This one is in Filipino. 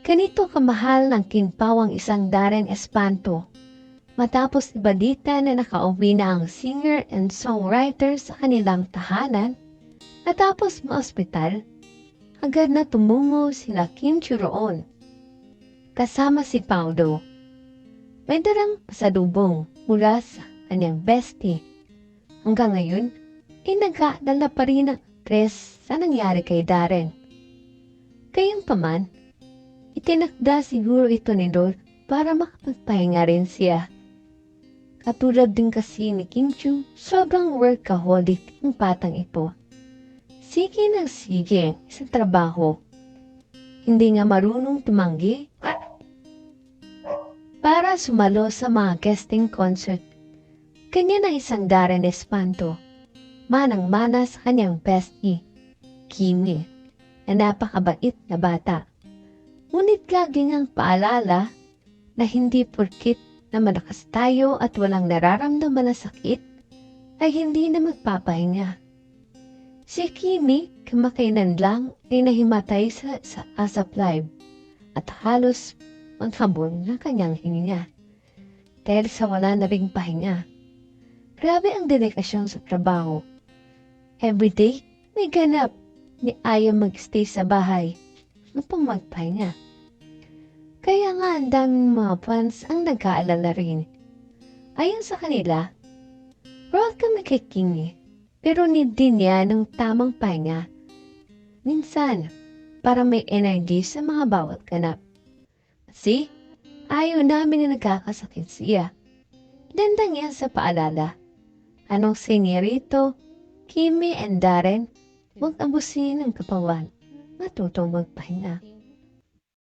Ganito kamahal ng kinpawang isang Darren Espanto. Matapos ibalita na nakauwi na ang singer and songwriter sa kanilang tahanan, natapos maospital, agad na tumungo sila Kim Churoon. Kasama si Paulo. May darang pasalubong mula sa kanyang bestie. Hanggang ngayon, ay nag-aalala pa rin ang tres sa nangyari kay Darren. Gayunpaman, itinakda siguro ito ni Lord para makapagpahinga rin siya. Katulad din kasi ni Kim Chu, sobrang workaholic ang patang ito. Sige ng sige sa trabaho. Hindi nga marunong tumanggi para sumalo sa mga guesting concert. Kanya na isang Darren Espanto. Manang-mana sa kanyang bestie, Kimi, na napakabait na bata. Ngunit laging ang paalala na hindi porkit na malakas tayo at walang nararamdaman na sakit, ay hindi na magpapahinga. Si Kimi, kamakainan lang ay nahimatay sa, sa ASAP Live at halos maghabon ng kanyang hininga dahil sa wala na ring pahinga. Grabe ang dedikasyon sa trabaho. Everyday, may ganap ni ayaw magstay sa bahay upang magpahinga. Kaya nga ang daming mga fans ang nag-aalala rin. Ayon sa kanila, proud kami kay Kingi, pero din niya ng tamang pahinga. Minsan, para may energy sa mga bawat ganap. Kasi, ayaw namin na nagkakasakit siya. Dandang yan sa paalala. Anong singerito, Kimi and Darren, huwag abusin ng kapawan. Matutong magpahinga.